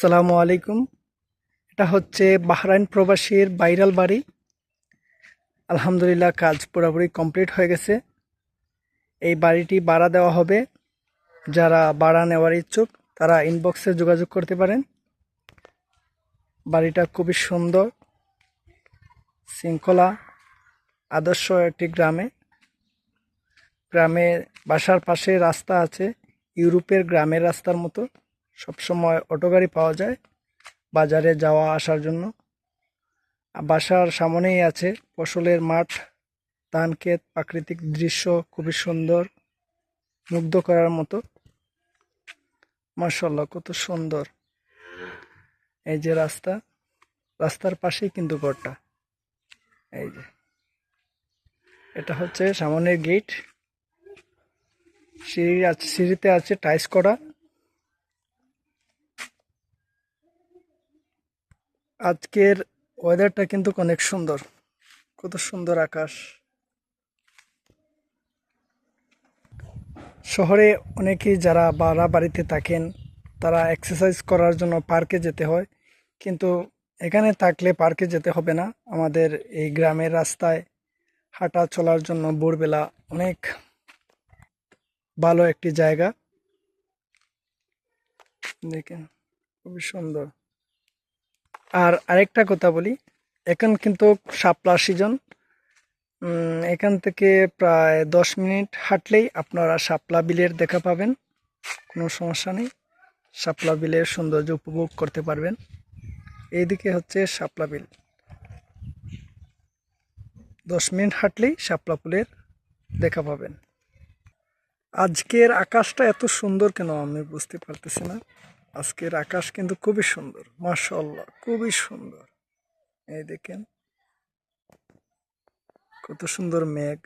আসসালামু আলাইকুম। এটা হচ্ছে বাহরাইন প্রবাসীর বাইরাল বাড়ি। আলহামদুলিল্লাহ কাজ পুরোপুরি কমপ্লিট হয়ে গেছে। এই বাড়িটি ভাড়া দেওয়া হবে। যারা ভাড়া নেওয়ার ইচ্ছুক, তারা ইনবক্সে যোগাযোগ করতে পারেন। বাড়িটা খুবই সুন্দর, শৃঙ্খলা, আদর্শ একটি গ্রামে। গ্রামে বাসার পাশে রাস্তা আছে, ইউরোপের গ্রামের রাস্তার মতো। সবসময় অটো গাড়ি পাওয়া যায় বাজারে যাওয়া আসার জন্য। বাসার সামনেই আছে ফসলের মাঠ, ধান ক্ষেত, প্রাকৃতিক দৃশ্য খুবই সুন্দর, মুগ্ধ করার মতো। মার্শাল্লাহ কত সুন্দর। এই যে রাস্তা, রাস্তার পাশেই কিন্তু ঘরটা। এই যে, এটা হচ্ছে সামনের গেট সিঁড়ি আছে, সিঁড়িতে আছে টাইস করা। আজকের ওয়েদারটা কিন্তু অনেক সুন্দর। কত সুন্দর আকাশ। শহরে অনেকেই যারা বাড়া বাড়িতে থাকেন, তারা এক্সারসাইজ করার জন্য পার্কে যেতে হয়। কিন্তু এখানে থাকলে পার্কে যেতে হবে না। আমাদের এই গ্রামের রাস্তায় হাঁটা চলার জন্য ভোরবেলা অনেক ভালো একটি জায়গা। দেখেন, খুবই সুন্দর। আর আরেকটা কথা বলি, এখন কিন্তু শাপলা সিজন এখান থেকে প্রায় দশ মিনিট হাঁটলেই আপনারা শাপলা বিলের দেখা পাবেন, কোনো সমস্যা নেই শাপলা বিলের সৌন্দর্য উপভোগ করতে পারবেন। এইদিকে হচ্ছে শাপলা বিল। দশ মিনিট হাঁটলেই শাপলা ফুলের দেখা পাবেন। আজকের আকাশটা এত সুন্দর কেন আমি বুঝতে পারতেছি না। আজকের আকাশ কিন্তু খুবই সুন্দর মাশাল্লাহ খুবই সুন্দর। এই দেখেন কত সুন্দর মেঘ।